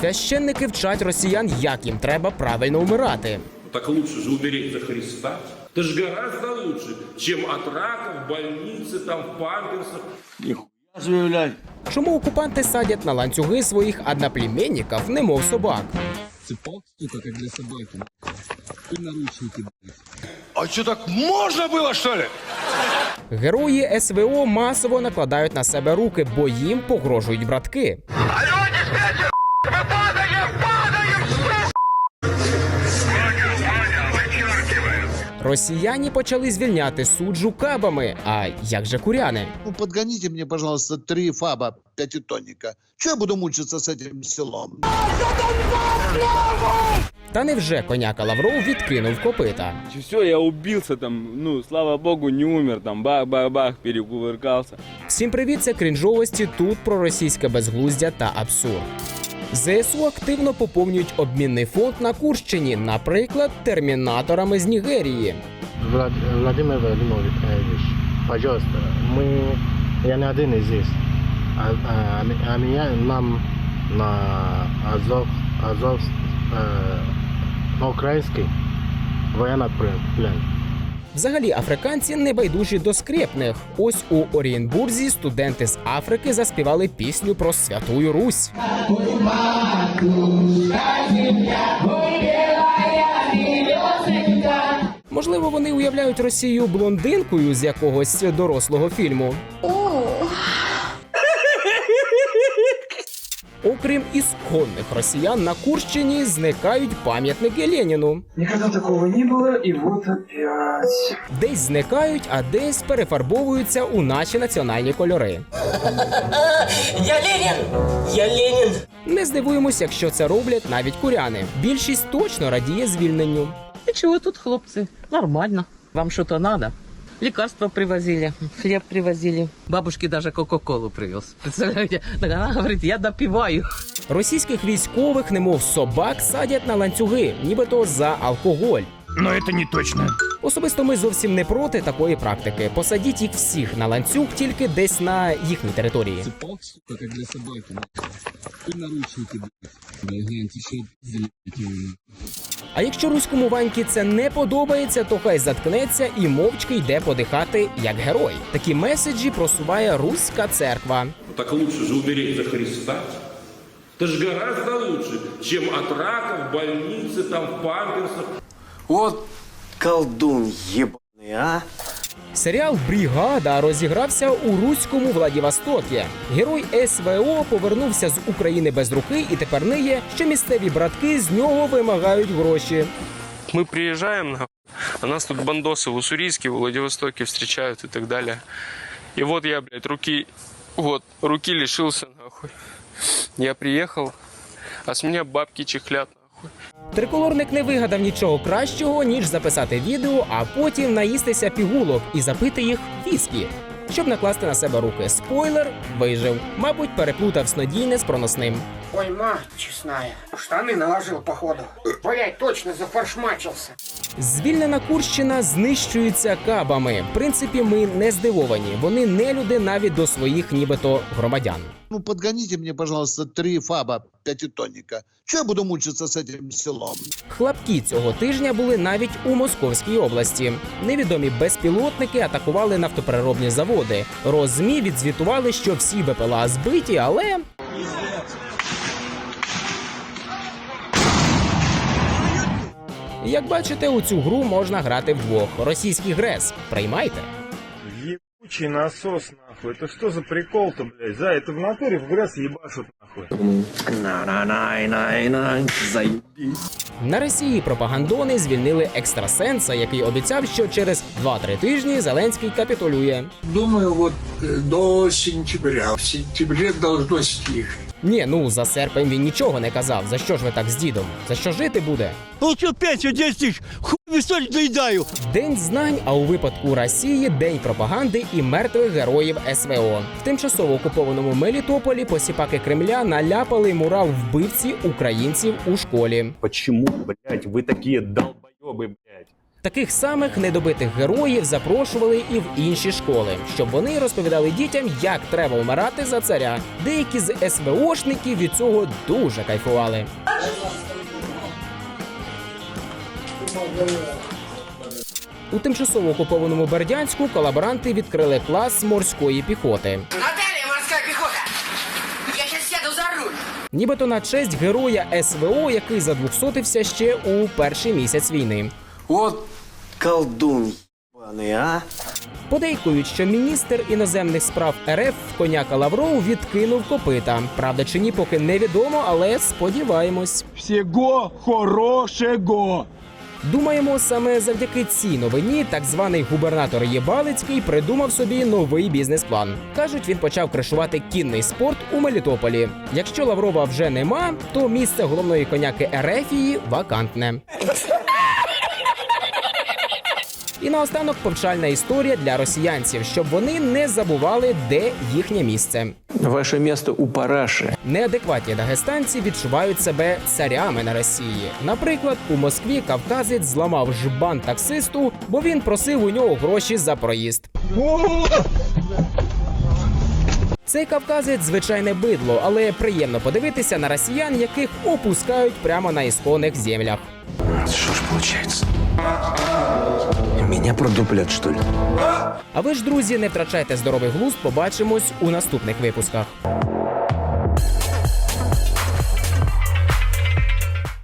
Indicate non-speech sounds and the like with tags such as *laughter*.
Священники вчать росіян, як їм треба правильно умирати. Так лучше же умереть за Христа. Это же гораздо лучше, чем от рака в больнице, там, в памперсах. заявлять. Чому окупанти садять на ланцюги своїх одноплеменників, немов собак? Цепок, сука, как для собаки. И наручники. А что, так можно было, что ли? Герої СВО масово накладають на себе руки, бо їм погрожують братки. Росіяни почали звільняти суджу кабами. А як же куряни? Ну, подгоните мне, пожалуйста, три фаба пятитонника. Че я буду мучиться с этим селом? Та невже коняка Лавров відкинув копита? Все, я убился там, ну, слава богу, не умер, там, бах-бах-бах, перекувыркался. Всім привіт, це крінжовості тут про російське безглуздя та абсурд. ЗСУ активно поповнюють обмінний фонд на Курщині, наприклад, термінаторами з Нігерії. Влад... Владимир Владимирович, пожалуйста, мы, я не один из здесь, а, а, а меня нам на Азов, Азов, э, на украинский военный плен. Взагалі, африканці не байдужі до скрепних. Ось у Орієнбурзі студенти з Африки заспівали пісню про Святую Русь. Можливо, вони уявляють Росію блондинкою з якогось дорослого фільму. Окрім ісконних росіян на Курщині зникають пам'ятники Леніну. Никогда такого не было, и вот опять. Десь зникають, а десь перефарбовуються у наші національні кольори. *laughs* Я Ленин! Я Ленин! Не здивуємось, якщо це роблять навіть куряни. Більшість точно радіє звільненню. И чего тут, хлопцы? Нормально. Вам что-то надо? Лекарства привозили, хлеб привозили. Бабушке даже Кока-Колу привез. Представляете? Она говорит, я допиваю. Російських військових, немов собак, садять на ланцюги, нібито за алкоголь. Но это не точно. Особисто ми зовсім не проти такої практики. Посадіть їх всіх на ланцюг тільки десь на їхній території. Как для собаки, блядь. И наручники, блядь. Блядь, гляньте, еще и залетели. А якщо руському Ваньки це не подобається, то хай заткнеться і мовчки йде подихати як герой. Такі меседжі просуває руська церква. Так лучше же умереть за Христа. Это же гораздо лучше, чем от рака в больнице, там, в памперсах. Вот колдун ебаный, а? Серіал Бригада розігрався у руському Владивостокі. Герой СВО повернувся з України без руки і тепер ниє, що місцеві братки з нього вимагають гроші. Приезжаем, нахуй, а нас тут бандосы в Уссурийске, в Владивостоке встречают и так далее. И вот я, блядь, руки, вот, руки лишился, нахуй. Я приехал, а с меня бабки чехлят, нахуй. Триколорник не вигадав нічого кращого, ніж записати відео, а потім наїстися пігулок і запити їх віскі. Щоб накласти на себе руки. Спойлер вижив. Мабуть, переплутав снодійне з проносним. Ой, ма, честная. Штаны наложил, походу. Блять, точно зафаршмачился. Звільнена Курщина знищується кабами. В принципі, ми не здивовані. Вони не люди навіть до своїх, нібито громадян. Ну, подгоните мне, пожалуйста, три фаба пятитонника. Че я буду мучиться с этим селом? Хлопки цього тижня були навіть у Московській області. Невідомі безпілотники атакували нафтопереробні заводи. Розмі відзвітували, що всі БПЛА збиті, але як бачите, у цю гру можна грати вдвох. Російський грес. Приймайте. Ебучий насос, нахуй. Это что за прикол-то, блядь? За, это в натуре в грязь ебашут, нахуй. На Росії пропагандони звільнили екстрасенса, який обіцяв, що через 2-3 тижні Зеленський капітулює. Думаю, вот э, до сентября. В сентябре должно стихнуть. Ні, ну за серпень він нічого не казав. За що ж ви так з дідом? За що жити буде? Получил пенсию 10 тысяч, хуй не соль доедаю. День знань, а у випадку Росії день пропаганди і мертвих героїв СВО. В тимчасово окупованому Мелітополі посіпаки Кремля наляпали мурал вбивці українців у школі. Почему, блядь, вы такие долбоебы, блядь? Таких самих недобитих героїв запрошували і в інші школи, щоб вони розповідали дітям, як треба вмирати за царя. Деякі з СВОшників від цього дуже кайфували. У тимчасово окупованому Бердянську колаборанти відкрили клас морської піхоти. Наталья, морская пехота! Я сейчас сяду за руль! Нібито на честь героя СВО, який задвухсотився ще у перший місяць війни. Вот колдун ебаный, а? Подейкують, що міністр іноземних справ РФ коняка Лавров відкинув копита. Правда чи ні, поки невідомо, але сподіваємось. Всего хорошего. Думаємо, саме завдяки цій новині так званий губернатор Єбалицький придумав собі новий бізнес-план. Кажуть, він почав кришувати кінний спорт у Мелітополі. Якщо Лаврова вже нема, то місце головної коняки Ерефії вакантне. І наостанок повчальна історія для росіянців, щоб вони не забували, де їхнє місце. Ваше место у параши. Неадекватні дагестанці відчувають себе царями на Росії. Наприклад, у Москві кавказець зламав жбан таксисту, бо він просив у нього гроші за проїзд. Цей кавказець звичайне бидло, але приємно подивитися на росіян, яких опускають прямо на ісконних землях. Что ж получается? Меня продуплят, что ли? А ви ж, друзі, не втрачайте здоровий глузд. Побачимось у наступних випусках.